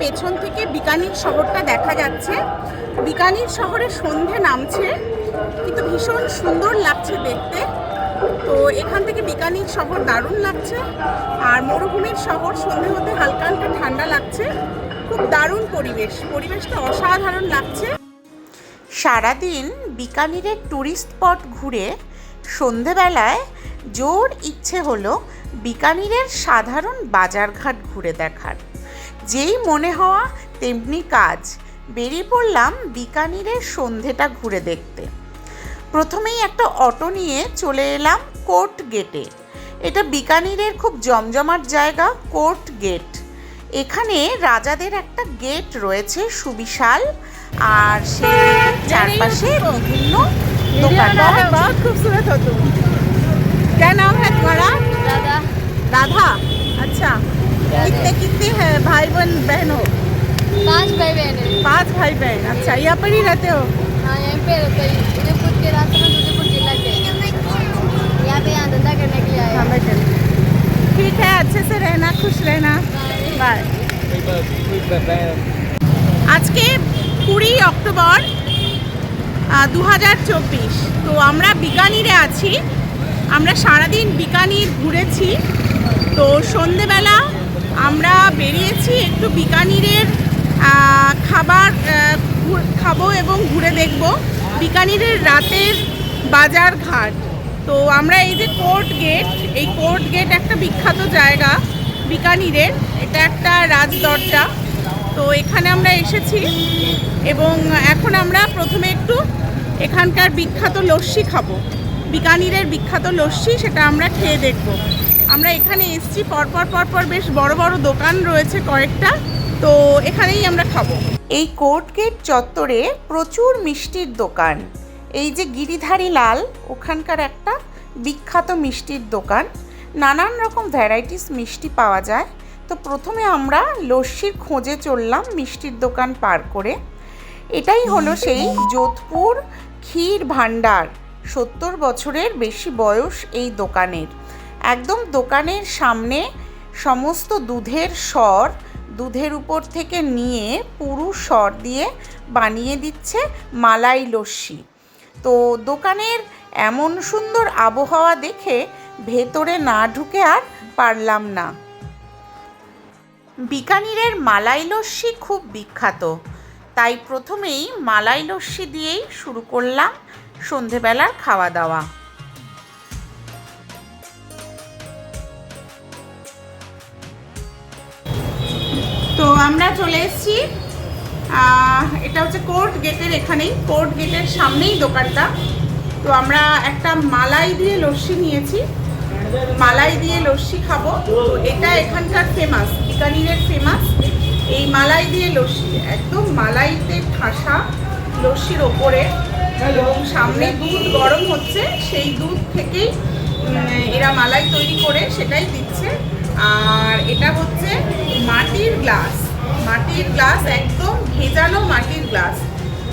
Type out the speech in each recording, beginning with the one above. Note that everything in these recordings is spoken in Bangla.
পেছন থেকে বিকানির শহরটা দেখা যাচ্ছে। বিকানির শহরে সন্ধে নামছে, কিন্তু ভীষণ সুন্দর লাগছে দেখতে। তো এখান থেকে বিকানির শহর দারুণ লাগছে, আর মরুভূমির শহর সন্ধে হতে হালকা হালকা ঠান্ডা লাগছে। খুব দারুণ পরিবেশ, পরিবেশটা অসাধারণ লাগছে। সারাদিন বিকানিরের ট্যুরিস্ট স্পট ঘুরে সন্ধেবেলায় জোর ইচ্ছে হলো বিকানিরের সাধারণ বাজারঘাট ঘুরে দেখার। যেই মনে হওয়া তেমনি কাজ বেরিয়ে পড়লাম বিকানিরের সন্ধেটা ঘুরে দেখতে প্রথমেই একটা অটো নিয়ে চলে এলাম কোর্ট গেটে এটা বিকানিরের খুব জমজমাট জায়গা কোর্ট গেট এখানে রাজাদের একটা গেট রয়েছে সুবিশাল আর সে চারপাশে বিভিন্ন দোকান बहुत खूबसूरत हो तुम क्या नाम है तुम्हारा दादा राधा अच्छा कितने कितने हैं भाई बहन बहन हो पांच भाई बहन है पांच भाई बहन अच्छा यहाँ पर ही रहते हो हाँ यहीं पे रहते हैं उदयपुर के रास्ते में उदयपुर जिला के यहाँ पे यहाँ धंधा करने के लिए आए हैं। हमें चलिए ठीक है अच्छे से रहना खुश रहना बाय আজকে কুড়ি অক্টোবর দু হাজার চব্বিশ তো আমরা বিকানিরে আছি আমরা সারাদিন বিকানির ঘুরেছি তো সন্ধেবেলা আমরা বেরিয়েছি একটু বিকানিরের খাবার খাব এবং ঘুরে দেখব। বিকানিরের রাতের বাজার ঘাট। তো আমরা এই যে কোর্ট গেট, এই কোর্ট গেট একটা বিখ্যাত জায়গা বিকানিরের। এটা একটা রাজদরজা তো এখানে আমরা এসেছি এবং এখন আমরা প্রথমে একটু এখানকার বিখ্যাত লস্যি খাব। বিকানিরের বিখ্যাত লস্যি, সেটা আমরা খেয়ে দেখব। আমরা এখানে এসছি, পরপর পরপর বেশ বড় বড় দোকান রয়েছে কয়েকটা, তো এখানেই আমরা খাব। এই কোর্ট গেট চত্বরে প্রচুর মিষ্টির দোকান। এই যে গিরিধারী লাল, ওখানকার একটা বিখ্যাত মিষ্টির দোকান। নানান রকম ভ্যারাইটিস মিষ্টি পাওয়া যায়। তো প্রথমে আমরা লস্যির খোঁজে চললাম মিষ্টির দোকান পার করে। এটাই হলো সেই যোধপুর ক্ষীর ভাণ্ডার। সত্তর বছরের বেশি বয়স এই দোকানের। একদম দোকানের সামনে সমস্ত দুধের স্বর দুধের উপর থেকে নিয়ে পুরু স্বর দিয়ে বানিয়ে দিচ্ছে মালাই লস্যি। তো দোকানের এমন সুন্দর আবহাওয়া দেখে ভেতরে না ঢুকে আর পারলাম না। বিকানিরের মালাই লস্যি খুব বিখ্যাত। তাই প্রথমেই মালাই লস্যি দিয়েই শুরু করলাম সন্ধেবেলার খাওয়া দাওয়া। আমরা চলে এসেছি। এটা হচ্ছে কোর্ট গেটের এখানেই। কোর্ট গেটের সামনেই দোকানটা। তো আমরা একটা মালাই দিয়ে লস্যি নিয়েছি। মালাই দিয়ে লস্যি খাব। তো এটা এখানকার ফেমাস বিকানিরের ফেমাস এই মালাই দিয়ে লস্যি, একদম মালাইতে ঠাসা লস্যির ওপরে। এবং সামনে দুধ গরম হচ্ছে। সেই দুধ থেকেই এরা মালাই তৈরি করে, সেটাই দিচ্ছে। আর এটা হচ্ছে মাটির গ্লাস। মাটির গ্লাস একদম ভেজানো মাটির গ্লাস।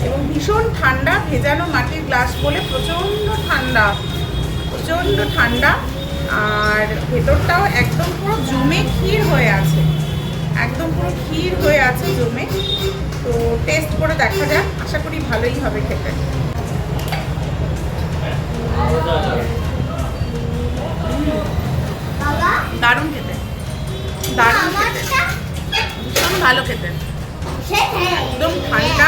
এবং ভীষণ ঠান্ডা ভেজানো মাটির গ্লাস বলে প্রচণ্ড ঠান্ডা প্রচণ্ড ঠান্ডা। আর ভেতরটাও একদম পুরো জমে ক্ষীর হয়ে আছে। একদম পুরো ক্ষীর হয়ে আছে জমে। তো টেস্ট করে দেখা যাক আশা করি ভালোই হবে খেতে। দারুণ খেতে। ভালো খেতে। একদম ঠান্ডা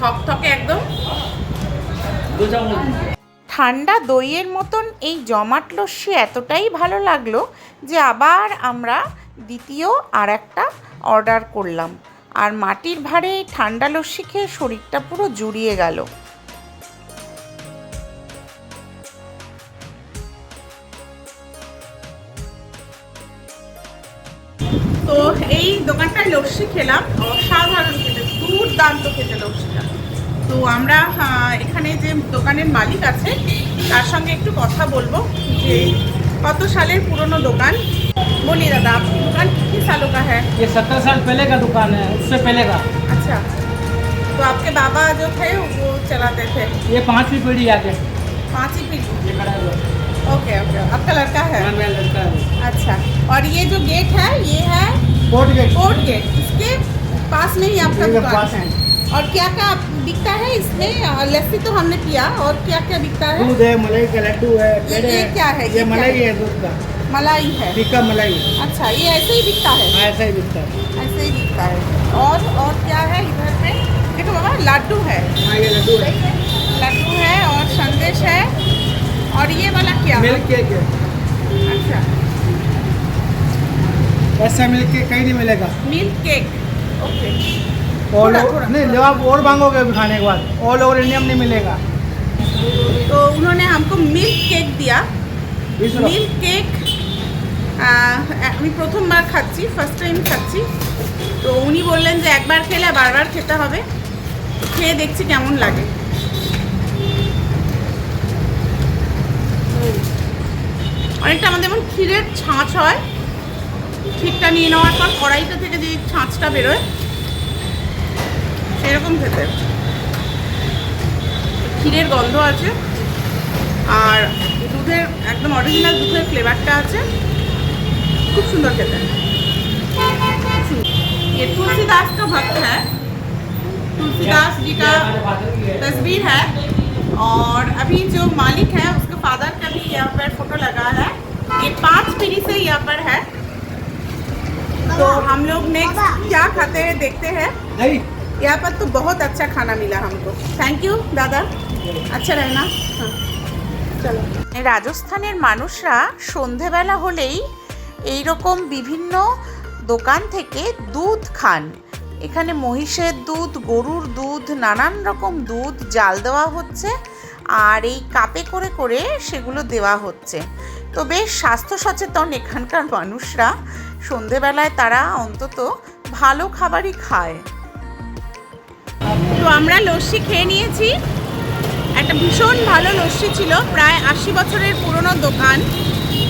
থকথকে একদম। ঠান্ডা দইয়ের মতন এই জমাট লস্যি এতটাই ভালো লাগল যে আবার আমরা দ্বিতীয় আর একটা অর্ডার করলাম। আর মাটির ভারে ঠান্ডা লস্যি খেয়ে শরীরটা পুরো জুড়িয়ে গেল। তো এই দোকানটায় লস্যি খেলাম অসাধারণ খেতে দুর্দান্ত খেতে লস্যিটা তো আমরা আহ, এখানে যে দোকানের মালিক আছে তার সঙ্গে একটু কথা বলবো যে কত সালের পুরনো দোকান বলি দাদা আপনি দোকান কি সালো কা হ্যাঁ ये सत्तर साल पहले का दुकान है उससे पहले का अच्छा तो आपके बाबा जो थे वो चलाते थे ये पांचवी पीढ़ी आगे पाँच ही पीढ़ी ये खड़ा हुआ है। Okay okay. आपका लड़का है? हाँ, मेरा लड़का है। अच्छा। और ये जो गेट है ये है? कोर्ट गेट कोर्ट गेट इसके पास में ही आपका दुकान। पास है। और क्या क्या बिकता है इसमें? लस्सी तो हमने पिया और क्या क्या बिकता है? दूध है मलाई का लड्डू है ये- ये क्या है? ये ये मलाई है? दूध का। मलाई है। टिक्का मलाई अच्छा ये ऐसे ही बिकता है? हाँ, ऐसा ही बिकता है। ऐसे ही बिकता है। और और क्या है इधर पे? देखो बाबा लड्डू है। हाँ ये लड्डू है। लड्डू है और संदेश है। और ये वाला क्या? मिल्क केक है। अच्छा। ऐसा मिल्क केक कहीं नहीं मिलेगा। मिल्क केक ओके और नहीं जब आप और मांगोगे खाने के बाद। ऑल ओवर इंडिया में नहीं मिलेगा। तो उन्होंने हमको मिल्क केक दिया। মিল্ক কেক আমি প্রথমবার খাচ্ছি ফার্স্ট টাইম খাচ্ছি তো উনি বললেন যে একবার बार বারবার খেতে तो হবে। খেয়ে দেখছি কেমন লাগে। অনেকটা আমাদের যেমন ক্ষীরের ছাঁচ হয় ক্ষীরটা নিয়ে নেওয়ার পর কড়াইটা থেকে যে ছাঁচটা বেরোয় সেরকম খেতে ক্ষীরের গন্ধ আছে আর দুধের একদম অরিজিনাল দুধের ফ্লেভারটা আছে খুব সুন্দর খেতে ये तुलसीदास का भक्त है तुलसीदास जी का तस्वीर है और अभी जो मालिक है उसके फादर का भी यहाँ पर फोटो लगा है ये पांच पीढ़ी से यहाँ पर है तो हम लोग नेक्स्ट क्या खाते हैं देखते हैं नहीं यहाँ पर तो बहुत अच्छा खाना मिला हमको थैंक यू दादा अच्छा रहना हाँ चलो রাজস্থানের মানুষরা সন্ধেবেলা হলেই এই রকম বিভিন্ন দোকান থেকে দুধ খান এখানে মহিষের দুধ গরুর দুধ নানান রকম দুধ জাল দেওয়া হচ্ছে আর এই কাপে করে করে সেগুলো দেওয়া হচ্ছে। তো বেশ স্বাস্থ্য সচেতন এখানকার মানুষরা। সন্ধেবেলায় তারা অন্তত ভালো খাবারই খায়। তো আমরা লস্যি খেয়ে নিয়েছি। একটা ভীষণ ভালো লস্যি ছিল, প্রায় আশি বছরের পুরনো দোকান।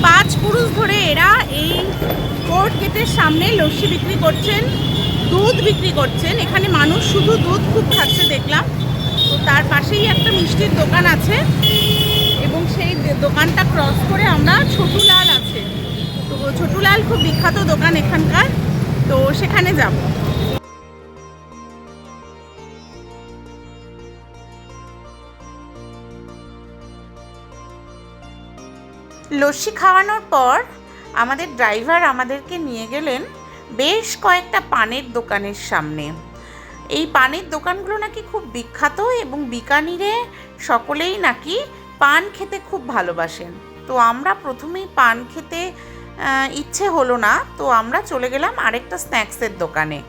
পাঁচ পুরুষ ধরে এরা এই কোর্ট গেটের সামনে লস্যি বিক্রি করছেন, দুধ বিক্রি করছেন। এখানে মানুষ শুধু দুধ খুব খাচ্ছে, দেখলাম। তার পাশেই একটা মিষ্টির দোকান আছে এবং সেই দোকানটা ক্রস করে আমরা ছোটুলাল আছে। তো ছোটুলাল খুব বিখ্যাত দোকান এখানকার, তো সেখানে যাব। লস্যি খাওয়ানোর পর আমাদের ড্রাইভার আমাদেরকে নিয়ে গেলেন বেশ কয়েকটা পানের দোকানের সামনে। এই পানের দোকানগুলো নাকি খুব বিখ্যাত এবং বিকানিরে সকলেই নাকি পান খেতে খুব ভালোবাসেন। তো আমরা প্রথমেই পান খেতে ইচ্ছে হলো না, তো আমরা চলে গেলাম আরেকটা স্ন্যাক্সের দোকানে।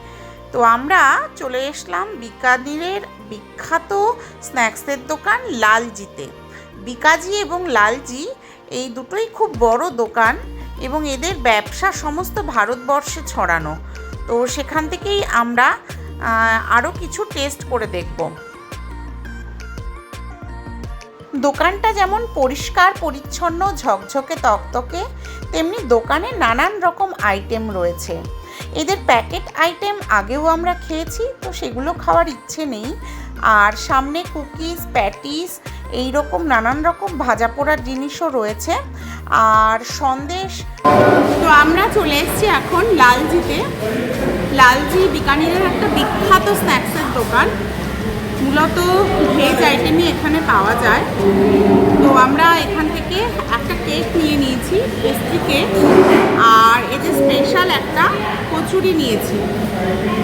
তো আমরা চলে এসলাম বিকানিরের বিখ্যাত স্ন্যাক্সের দোকান লালজিতে। বিকাজি এবং লালজি এই দুটোই খুব বড় দোকান এবং এদের ব্যবসা সমস্ত ভারতবর্ষে ছড়ানো। তো সেখান থেকেই আমরা আরও কিছু টেস্ট করে দেখব। দোকানটা যেমন পরিষ্কার, পরিচ্ছন্ন, ঝকঝকে, তকতকে, তেমনি দোকানে নানান রকম আইটেম রয়েছে। এদের প্যাকেট আইটেম আগেও আমরা খেয়েছি, তো সেগুলো খাওয়ার ইচ্ছে নেই। আর সামনে কুকিজ প্যাটিস এই রকম নানান রকম ভাজা পোড়ার জিনিসও রয়েছে। আর সন্দেশ তো আমরা চলে এসেছি এখন লালজিতে। লালজি বিকানিরের একটা বিখ্যাত স্ন্যাক্সের দোকান। মূলত ভেজ আইটেমই এখানে পাওয়া যায়। তো আমরা এখান থেকে একটা কেক নিয়ে নিয়েছি, পেস্ট্রি কেক। আর এদের স্পেশাল একটা কচুরি নিয়েছি।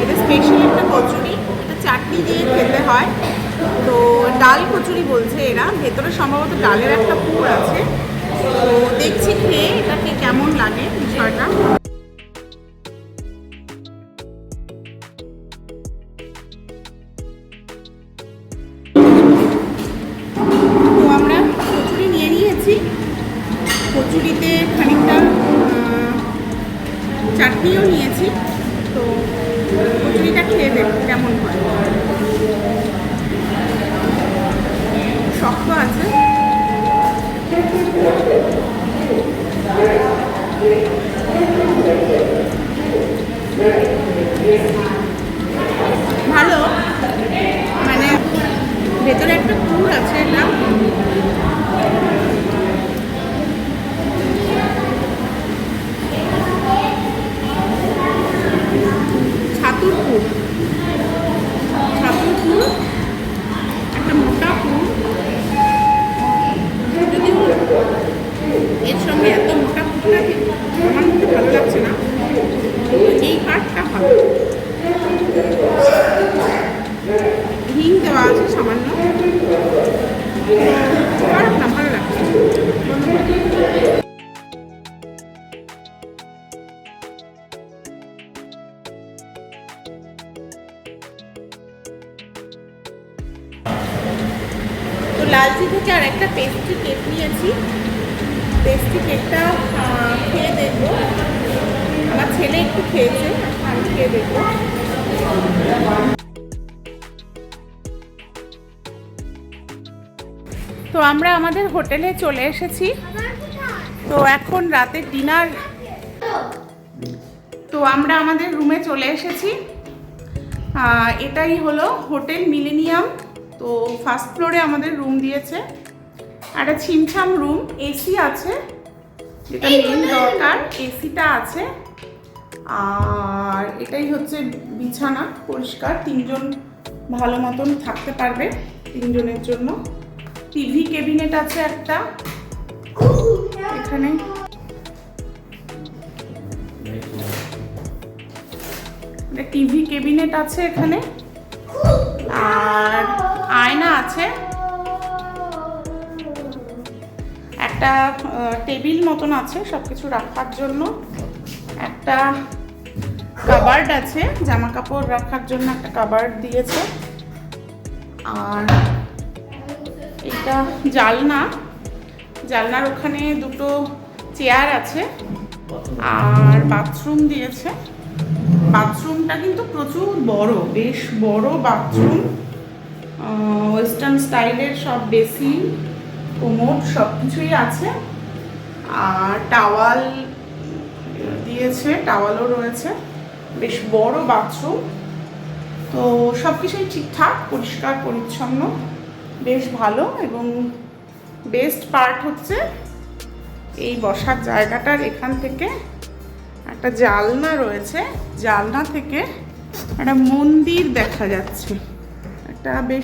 এদের স্পেশাল একটা কচুরি, এটা চাটনি দিয়ে খেতে হয়। তো ডাল কচুরি বলছে এরা। ভেতরে সম্ভবত ডালের একটা পুর আছে। তো দেখছি খেয়ে এটাকে কেমন লাগে বিষয়টা। খানিকটা চাটনিও নিয়েছি, তো কচুরিটা খেয়ে দেখ কেমন হয়। শক্ত আছে। ভালো মানে ভেতরে একটা পুর আছে এটা থেকে আর একটা পেস্ট্রি কেক নিয়েছি। পেস্ট্রি কেকটা খেয়ে দেখব আমার ছেলে একটু খেয়েছে, আমি খেয়ে দেখব। তো আমরা আমাদের হোটেলে চলে এসেছি। তো এখন রাতের ডিনার। তো আমরা আমাদের রুমে চলে এসেছি। এটাই হলো হোটেল মিলেনিয়াম। তো ফার্স্ট ফ্লোরে আমাদের রুম দিয়েছে। একটা ছিমছাম রুম এসি আছে। যেটা মেন দরকার এসিটা আছে। আর এটাই হচ্ছে বিছানা পরিষ্কার। তিনজন ভালো মতন থাকতে পারবে তিনজনের জন্য। টিভি ক্যাবিনেট আছে একটা। এখানে। টিভি ক্যাবিনেট আছে এখানে। আর আয়না আছে। একটা টেবিল মতন আছে সব কিছু রাখার জন্য। একটা কাবার্ড আছে জামা কাপড় রাখার জন্য একটা কাবার্ড দিয়েছে। আর এটা জালনা। জালনার ওখানে দুটো চেয়ার আছে আর বাথরুম দিয়েছে। বাথরুমটা কিন্তু প্রচুর বড়, বেশ বড় বাথরুম। ওয়েস্টার্ন স্টাইলের সব বেসিন কোমোড সব কিছুই আছে। আর টাওয়াল দিয়েছে টাওয়ালও রয়েছে। বেশ বড় বাথরুম তো সব কিছুই ঠিকঠাক, পরিষ্কার, পরিচ্ছন্ন, বেশ ভালো এবং বেস্ট পার্ট হচ্ছে এই বসার জায়গাটার এখান থেকে একটা জালনা রয়েছে। জালনা থেকে একটা মন্দির দেখা যাচ্ছে। একটা বেশ